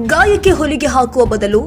ಗಾಯಕ್ಕೆ ಹೊಲಿಗೆ ಹಾಕುವ ಬದಲು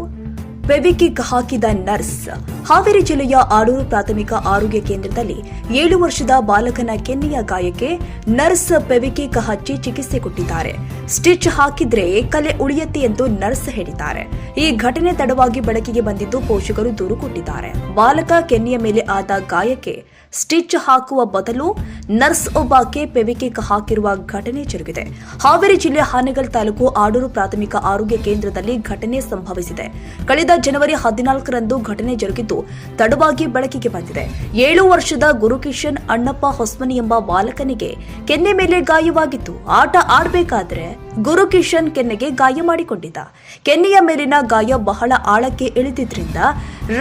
ಫೆವಿಕಿಕ್ ಹಾಕಿದ ನರ್ಸ್. ಹಾವೇರಿ ಜಿಲ್ಲೆಯ ಆಡೂರು ಪ್ರಾಥಮಿಕ ಆರೋಗ್ಯ ಕೇಂದ್ರದಲ್ಲಿ ಏಳು ವರ್ಷದ ಬಾಲಕನ ಕೆನ್ನೆಯ ಗಾಯಕ್ಕೆ ನರ್ಸ್ ಫೆವಿಕಿಕ್ ಹಚ್ಚಿ ಚಿಕಿತ್ಸೆ ಕೊಟ್ಟಿದ್ದಾರೆ. ಸ್ಟಿಚ್ ಹಾಕಿದ್ರೆ ಕಲೆ ಉಳಿಯತ್ತೆ ಎಂದು ನರ್ಸ್ ಹೇಳಿದ್ದಾರೆ. ಈ ಘಟನೆ ತಡವಾಗಿ ಬೆಳಕಿಗೆ ಬಂದಿದ್ದು ಪೋಷಕರು ದೂರು ಕೊಟ್ಟಿದ್ದಾರೆ. ಬಾಲಕ ಕೆನ್ನೆಯ ಮೇಲೆ ಆದ ಗಾಯಕ್ಕೆ ಸ್ಟಿಚ್ ಹಾಕುವ ಬದಲು ನರ್ಸ್ ಒಬ್ಬಾಕೆ ಪೆವಿಕಿಕ್ ಹಾಕಿರುವ ಘಟನೆ ಜರುಗಿದೆ. ಹಾವೇರಿ ಜಿಲ್ಲೆ ಹಾನಗಲ್ ತಾಲೂಕು ಆಡೂರು ಪ್ರಾಥಮಿಕ ಆರೋಗ್ಯ ಕೇಂದ್ರದಲ್ಲಿ ಘಟನೆ ಸಂಭವಿಸಿದೆ. ಕಳೆದ ಜನವರಿ ಹದಿನಾಲ್ಕರಂದು ಘಟನೆ ಜರುಗಿದ್ದು, ತಡವಾಗಿ ಬೆಳಕಿಗೆ ಬಂದಿದೆ. ಏಳು ವರ್ಷದ ಗುರುಕಿಶನ್ ಅಣ್ಣಪ್ಪ ಹೊಸ್ಮನಿ ಎಂಬ ಬಾಲಕನಿಗೆ ಕೆನ್ನೆ ಮೇಲೆ ಗಾಯವಾಗಿತ್ತು ಆಟ ಆಡಬೇಕಾದ್ರೆ ಗುರುಕಿಶನ್ ಕೆನ್ನೆಗೆ ಗಾಯ ಮಾಡಿಕೊಂಡಿದ್ದ. ಕೆನ್ನೆಯ ಮೇಲಿನ ಗಾಯ ಬಹಳ ಆಳಕ್ಕೆ ಇಳಿದಿದ್ರಿಂದ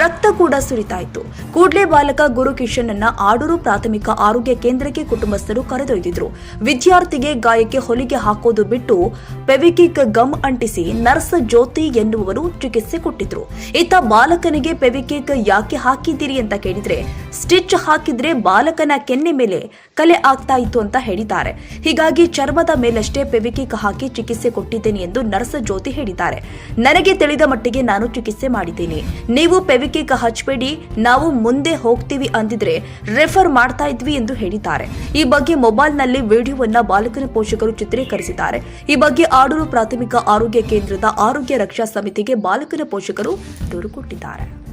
ರಕ್ತ ಕೂಡ ಸುರಿತಾಯಿತು ಕೂಡಲೇ ಬಾಲಕ ಗುರುಕಿಶನ್ ಅನ್ನ ಆಡೂರು ಪ್ರಾಥಮಿಕ ಆರೋಗ್ಯ ಕೇಂದ್ರಕ್ಕೆ ಕುಟುಂಬಸ್ಥರು ಕರೆದೊಯ್ದಿದ್ರು. ವಿದ್ಯಾರ್ಥಿಗೆ ಗಾಯಕ್ಕೆ ಹೊಲಿಗೆ ಹಾಕೋದು ಬಿಟ್ಟು ಪೆವಿಕಿಕ್ ಗಮ್ ಅಂಟಿಸಿ ನರ್ಸ್ ಜ್ಯೋತಿ ಎನ್ನುವರು ಚಿಕಿತ್ಸೆ ಕೊಟ್ಟಿದ್ರು. ಇತ್ತ ಬಾಲಕನಿಗೆ ಪೆವಿಕಿಕ್ ಯಾಕೆ ಹಾಕಿದ್ದೀರಿ ಅಂತ ಕೇಳಿದ್ರೆ, ಸ್ಟಿಚ್ ಹಾಕಿದ್ರೆ ಬಾಲಕನ ಕೆನ್ನೆ ಮೇಲೆ ಕಲೆ ಆಗ್ತಾ ಇತ್ತು ಅಂತ ಹೇಳಿದ್ದಾರೆ. ಹೀಗಾಗಿ ಚರ್ಮದ ಮೇಲಷ್ಟೇ ಪೆವಿಕಿಕ್ ಹಾಕಿ ಚಿಕಿತ್ಸೆ ಕೊಟ್ಟಿದ್ದೇನೆ ಎಂದು ನರ್ಸ್ ಜ್ಯೋತಿ ಹೇಳಿದ್ದಾರೆ. ನನಗೆ ತಿಳಿದ ಮಟ್ಟಿಗೆ ನಾನು ಚಿಕಿತ್ಸೆ ಮಾಡಿದ್ದೀನಿ. ನೀವು ಪೆವಿಕಿಕ್ ಹಚ್ಚಬೇಡಿ ನಾವು ಮುಂದೆ ಹೋಗ್ತೀವಿ ಅಂದಿದ್ರೆ ರೆಫರ್ ಮಾಡ್ತಾ ಇದ್ವಿ ಎಂದು ಹೇಳಿದ್ದಾರೆ. ಈ ಬಗ್ಗೆ ಮೊಬೈಲ್ನಲ್ಲಿ ವಿಡಿಯೋವನ್ನ ಬಾಲಕನ ಪೋಷಕರು ಚಿತ್ರೀಕರಿಸಿದ್ದಾರೆ. ಈ ಬಗ್ಗೆ ಆಡೂರು ಪ್ರಾಥಮಿಕ ಆರೋಗ್ಯ ಕೇಂದ್ರದ ಆರೋಗ್ಯ ರಕ್ಷಾ ಸಮಿತಿಗೆ ಬಾಲಕನ ಪೋಷಕರು ದೂರು ಕೊಟ್ಟಿದ್ದಾರೆ.